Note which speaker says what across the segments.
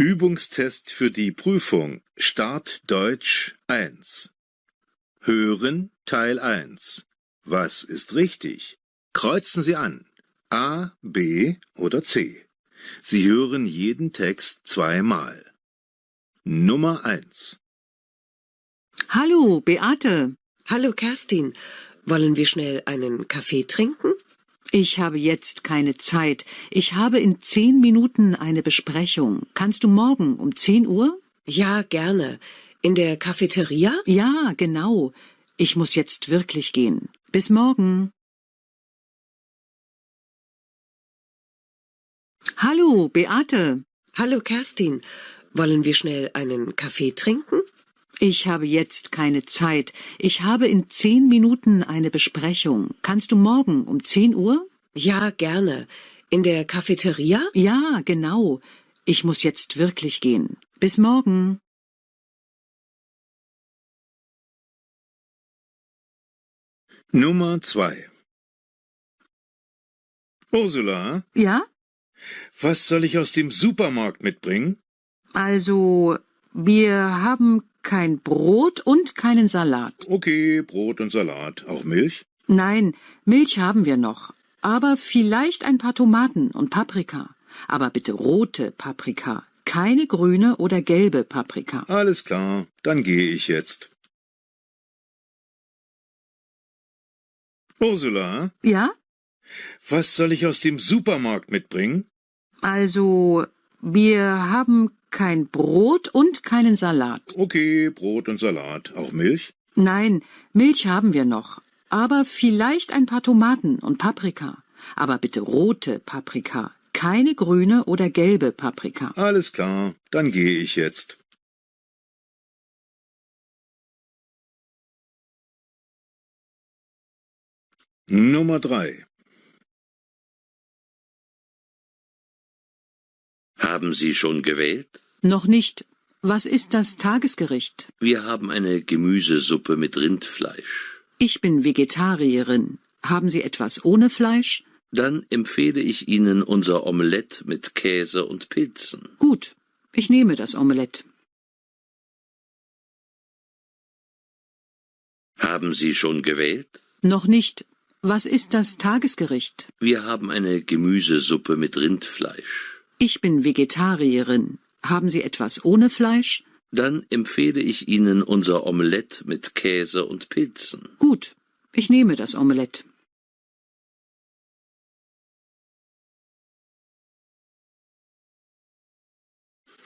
Speaker 1: Übungstest für die Prüfung Start Deutsch 1 Hören Teil 1 Was ist richtig? Kreuzen Sie an A, B oder C. Sie hören jeden Text zweimal. Nummer 1
Speaker 2: Hallo, Beate.
Speaker 3: Hallo Kerstin, wollen wir schnell einen Kaffee trinken?
Speaker 2: Ich habe jetzt keine Zeit. Ich habe in zehn Minuten eine Besprechung. Kannst du morgen um zehn Uhr?
Speaker 3: Ja, gerne. In der Cafeteria?
Speaker 2: Ja, genau. Ich muss jetzt wirklich gehen. Bis morgen. Hallo, Beate.
Speaker 3: Hallo Kerstin, wollen wir schnell einen Kaffee trinken?
Speaker 2: Ich habe jetzt keine Zeit. Ich habe in zehn Minuten eine Besprechung. Kannst du morgen um zehn Uhr?
Speaker 3: Ja, gerne. In der Cafeteria?
Speaker 2: Ja, genau. Ich muss jetzt wirklich gehen. Bis morgen.
Speaker 1: Nummer 2 Ursula,
Speaker 2: Ja?
Speaker 1: was soll ich aus dem Supermarkt mitbringen?
Speaker 2: Also, wir haben kein Brot und keinen Salat.
Speaker 1: Okay, Brot und Salat. Auch Milch?
Speaker 2: Nein, Milch haben wir noch. Aber vielleicht ein paar Tomaten und Paprika. Aber bitte rote Paprika. Keine grüne oder gelbe Paprika.
Speaker 1: Alles klar, dann gehe ich jetzt. Ursula,
Speaker 2: Ja?
Speaker 1: was soll ich aus dem Supermarkt mitbringen?
Speaker 2: Also, wir haben kein Brot und keinen Salat.
Speaker 1: Okay, Brot und Salat. Auch Milch?
Speaker 2: Nein, Milch haben wir noch. Aber vielleicht ein paar Tomaten und Paprika. Aber bitte rote Paprika. Keine grüne oder gelbe Paprika.
Speaker 1: Alles klar, dann gehe ich jetzt. Nummer 3
Speaker 4: Haben Sie schon gewählt?
Speaker 2: Noch nicht. Was ist das Tagesgericht?
Speaker 4: Wir haben eine Gemüsesuppe mit Rindfleisch.
Speaker 2: Ich bin Vegetarierin. Haben Sie etwas ohne Fleisch?
Speaker 4: Dann empfehle ich Ihnen unser Omelett mit Käse und Pilzen.
Speaker 2: Gut, ich nehme das Omelett.
Speaker 4: Haben Sie schon gewählt?
Speaker 2: Noch nicht. Was ist das Tagesgericht?
Speaker 4: Wir haben eine Gemüsesuppe mit Rindfleisch.
Speaker 2: Ich bin Vegetarierin. Haben Sie etwas ohne Fleisch?
Speaker 4: Dann empfehle ich Ihnen unser Omelett mit Käse und Pilzen.
Speaker 2: Gut, ich nehme das Omelett.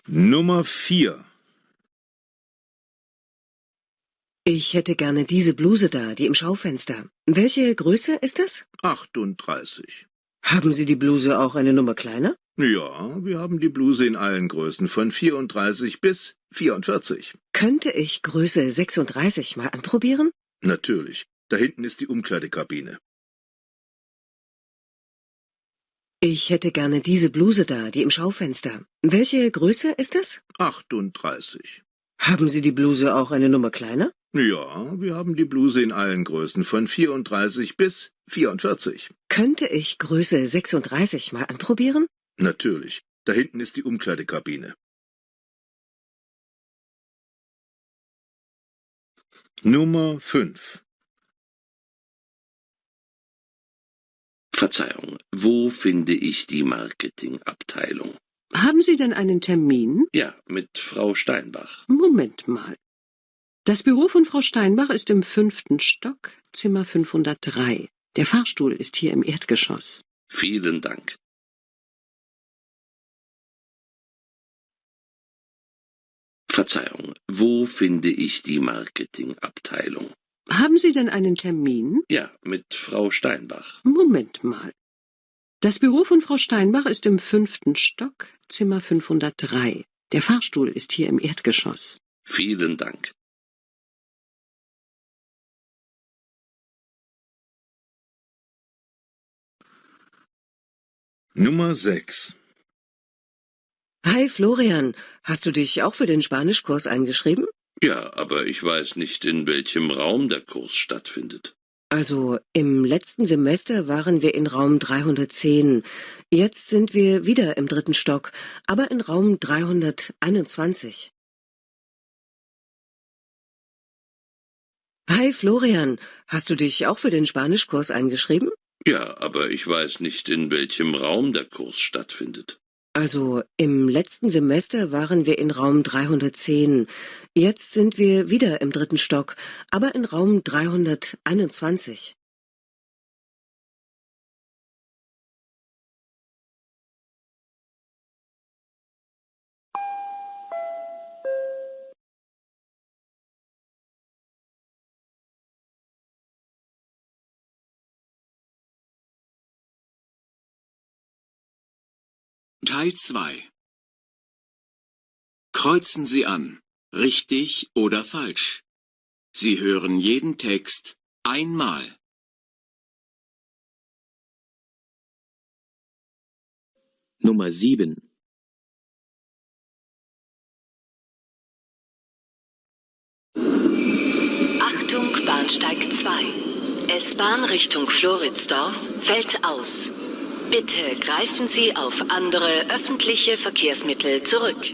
Speaker 1: Nummer 4
Speaker 3: Ich hätte gerne diese Bluse da, die im Schaufenster. Welche Größe ist das?
Speaker 1: 38.
Speaker 3: Haben Sie die Bluse auch eine Nummer kleiner?
Speaker 1: Ja, wir haben die Bluse in allen Größen von 34 bis 44.
Speaker 3: Könnte ich Größe 36 mal anprobieren?
Speaker 1: Natürlich. Da hinten ist die Umkleidekabine.
Speaker 3: Ich hätte gerne diese Bluse da, die im Schaufenster. Welche Größe ist das?
Speaker 1: 38.
Speaker 3: Haben Sie die Bluse auch eine Nummer kleiner?
Speaker 1: Ja, wir haben die Bluse in allen Größen von 34 bis 44.
Speaker 3: Könnte ich Größe 36 mal anprobieren?
Speaker 1: Natürlich. Da hinten ist die Umkleidekabine. Nummer 5
Speaker 4: Verzeihung, wo finde ich die Marketingabteilung?
Speaker 3: Haben Sie denn einen Termin?
Speaker 4: Ja, mit Frau Steinbach.
Speaker 3: Moment mal. Das Büro von Frau Steinbach ist im fünften Stock, Zimmer 503. Der Fahrstuhl ist hier im Erdgeschoss.
Speaker 4: Vielen Dank. Verzeihung, wo finde ich die Marketingabteilung?
Speaker 3: Haben Sie denn einen Termin?
Speaker 4: Ja, mit Frau Steinbach.
Speaker 3: Moment mal. Das Büro von Frau Steinbach ist im fünften Stock, Zimmer 503. Der Fahrstuhl ist hier im Erdgeschoss.
Speaker 4: Vielen Dank.
Speaker 1: Nummer 6
Speaker 3: Hi Florian, hast du dich auch für den Spanischkurs eingeschrieben?
Speaker 4: Ja, aber ich weiß nicht, in welchem Raum der Kurs stattfindet.
Speaker 3: Also im letzten Semester waren wir in Raum 310. Jetzt sind wir wieder im dritten Stock, aber in Raum 321. Hi Florian, hast du dich auch für den Spanischkurs eingeschrieben?
Speaker 4: Ja, aber ich weiß nicht, in welchem Raum der Kurs stattfindet.
Speaker 3: Also im letzten Semester waren wir in Raum 310. Jetzt sind wir wieder im dritten Stock, aber in Raum 321.
Speaker 5: Teil 2 Kreuzen Sie an, richtig oder falsch. Sie hören jeden Text einmal.
Speaker 6: Nummer 7
Speaker 7: Achtung, Bahnsteig 2. S-Bahn Richtung Floridsdorf fällt aus. Bitte greifen Sie auf andere öffentliche Verkehrsmittel zurück.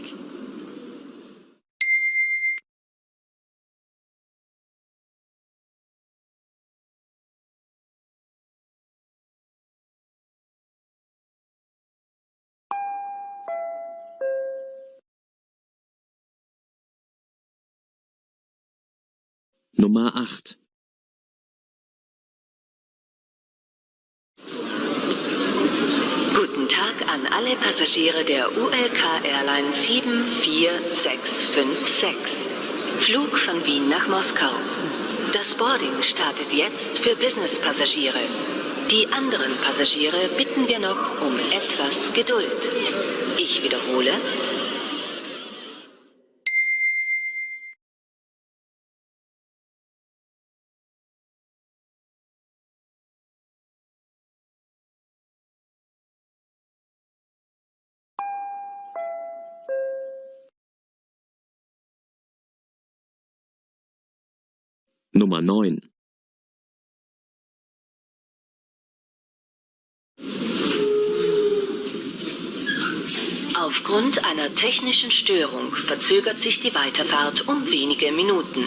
Speaker 6: Nummer 8
Speaker 7: Guten Tag an alle Passagiere der ULK Airlines 74656. Flug von Wien nach Moskau. Das Boarding startet jetzt für Business-Passagiere. Die anderen Passagiere bitten wir noch um etwas Geduld. Ich wiederhole,
Speaker 6: Nummer 9
Speaker 7: Aufgrund einer technischen Störung verzögert sich die Weiterfahrt um wenige Minuten.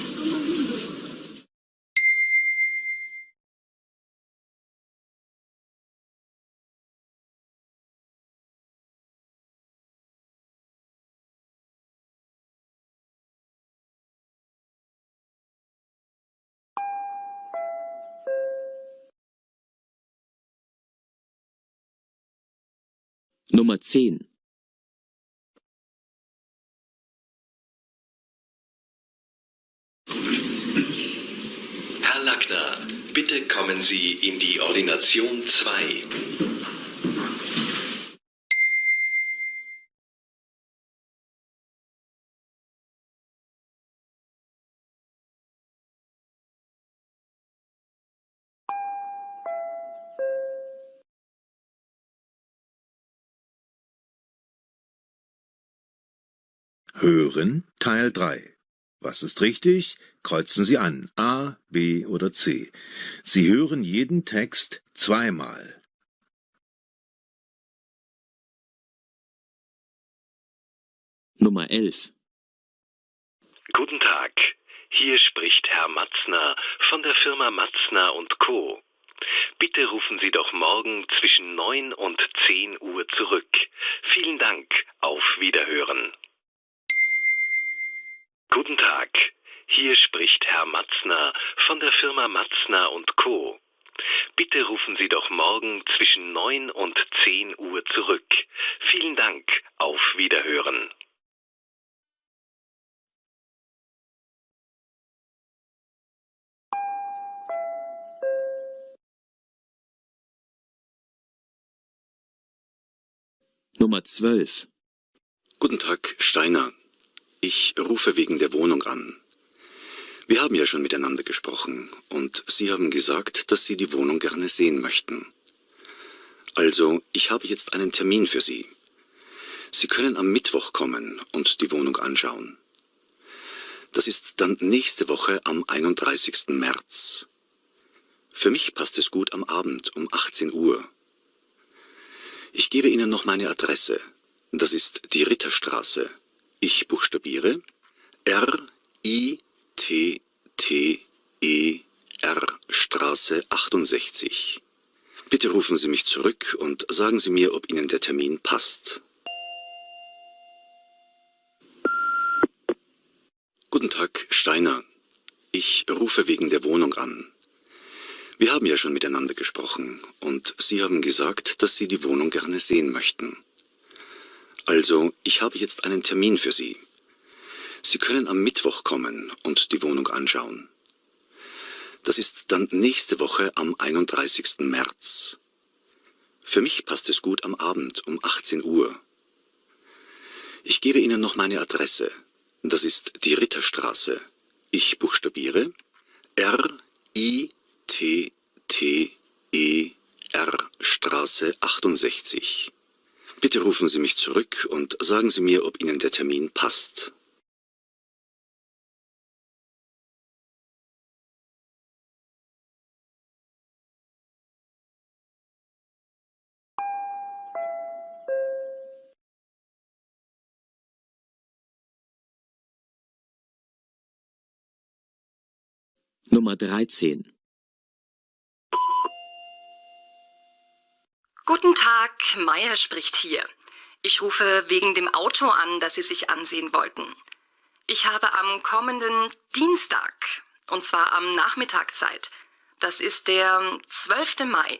Speaker 6: Nummer 10
Speaker 8: Herr Lackner, bitte kommen Sie in die Ordination 2.
Speaker 1: Hören Teil 3. Was ist richtig? Kreuzen Sie an. A, B oder C. Sie hören jeden Text zweimal.
Speaker 6: Nummer 11
Speaker 8: Guten Tag, hier spricht Herr Matzner von der Firma Matzner und Co. Bitte rufen Sie doch morgen zwischen 9 und 10 Uhr zurück. Vielen Dank, auf Wiederhören. Guten Tag, hier spricht Herr Matzner von der Firma Matzner und Co. Bitte rufen Sie doch morgen zwischen 9 und 10 Uhr zurück. Vielen Dank, auf Wiederhören.
Speaker 6: Nummer 12
Speaker 9: Guten Tag, Steiner. Ich rufe wegen der Wohnung an. Wir haben ja schon miteinander gesprochen und Sie haben gesagt, dass Sie die Wohnung gerne sehen möchten. Also, ich habe jetzt einen Termin für Sie. Sie können am Mittwoch kommen und die Wohnung anschauen. Das ist dann nächste Woche am 31. März. Für mich passt es gut am Abend um 18 Uhr. Ich gebe Ihnen noch meine Adresse. Das ist die Ritterstraße. Ich buchstabiere R I T T E R Straße 68. Bitte rufen Sie mich zurück und sagen Sie mir, ob Ihnen der Termin passt. Guten Tag, Steiner. Ich rufe wegen der Wohnung an. Wir haben ja schon miteinander gesprochen und Sie haben gesagt, dass Sie die Wohnung gerne sehen möchten. Also, ich habe jetzt einen Termin für Sie. Sie können am Mittwoch kommen und die Wohnung anschauen. Das ist dann nächste Woche am 31. März. Für mich passt es gut am Abend um 18 Uhr. Ich gebe Ihnen noch meine Adresse. Das ist die Ritterstraße. Ich buchstabiere R I T T E R Straße 68. Bitte rufen Sie mich zurück und sagen Sie mir, ob Ihnen der Termin passt.
Speaker 6: Nummer 13.
Speaker 10: Guten Tag, Meier spricht hier. Ich rufe wegen dem Auto an, das Sie sich ansehen wollten. Ich habe am kommenden Dienstag, und zwar am Nachmittagzeit, das ist der 12. Mai.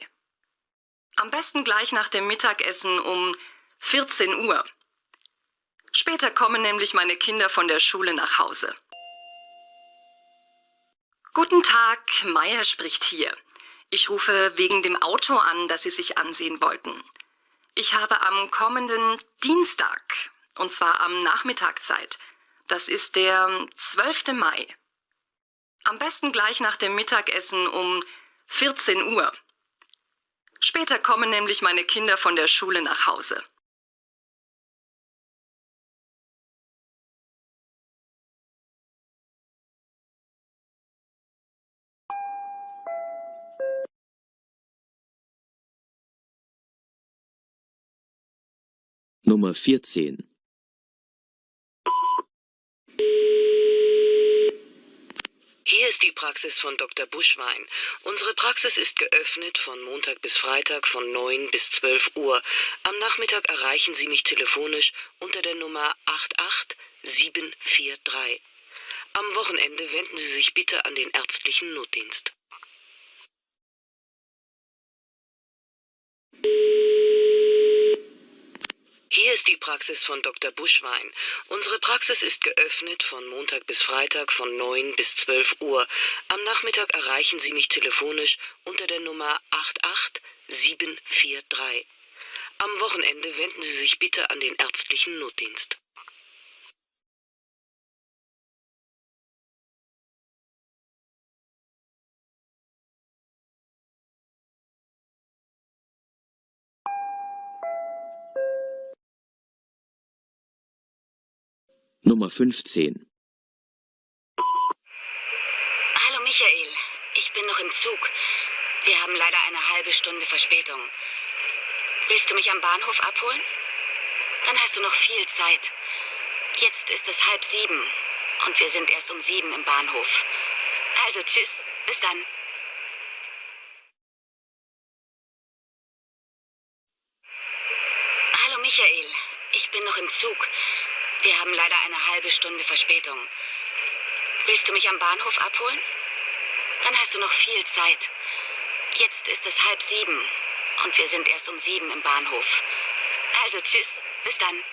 Speaker 10: Am besten gleich nach dem Mittagessen um 14 Uhr. Später kommen nämlich meine Kinder von der Schule nach Hause. Guten Tag, Meier spricht hier. Ich rufe wegen dem Auto an, das Sie sich ansehen wollten. Ich habe am kommenden Dienstag, und zwar am Nachmittagzeit, das ist der 12. Mai. Am besten gleich nach dem Mittagessen um 14 Uhr. Später kommen nämlich meine Kinder von der Schule nach Hause.
Speaker 6: Nummer 14.
Speaker 3: Hier ist die Praxis von Dr. Buschwein. Unsere Praxis ist geöffnet von Montag bis Freitag von 9 bis 12 Uhr. Am Nachmittag erreichen Sie mich telefonisch unter der Nummer 88743. Am Wochenende wenden Sie sich bitte an den ärztlichen Notdienst. Hier ist die Praxis von Dr. Buschwein. Unsere Praxis ist geöffnet von Montag bis Freitag von 9 bis 12 Uhr. Am Nachmittag erreichen Sie mich telefonisch unter der Nummer 88743. Am Wochenende wenden Sie sich bitte an den ärztlichen Notdienst.
Speaker 6: Nummer 15.
Speaker 11: Hallo Michael, ich bin noch im Zug. Wir haben leider eine halbe Stunde Verspätung. Willst du mich am Bahnhof abholen? Dann hast du noch viel Zeit. Jetzt ist es halb sieben und wir sind erst um sieben im Bahnhof. Also tschüss, bis dann. Hallo Michael, ich bin noch im Zug. Wir haben leider eine halbe Stunde Verspätung. Willst du mich am Bahnhof abholen? Dann hast du noch viel Zeit. Jetzt ist es halb sieben und wir sind erst um sieben im Bahnhof. Also tschüss, bis dann.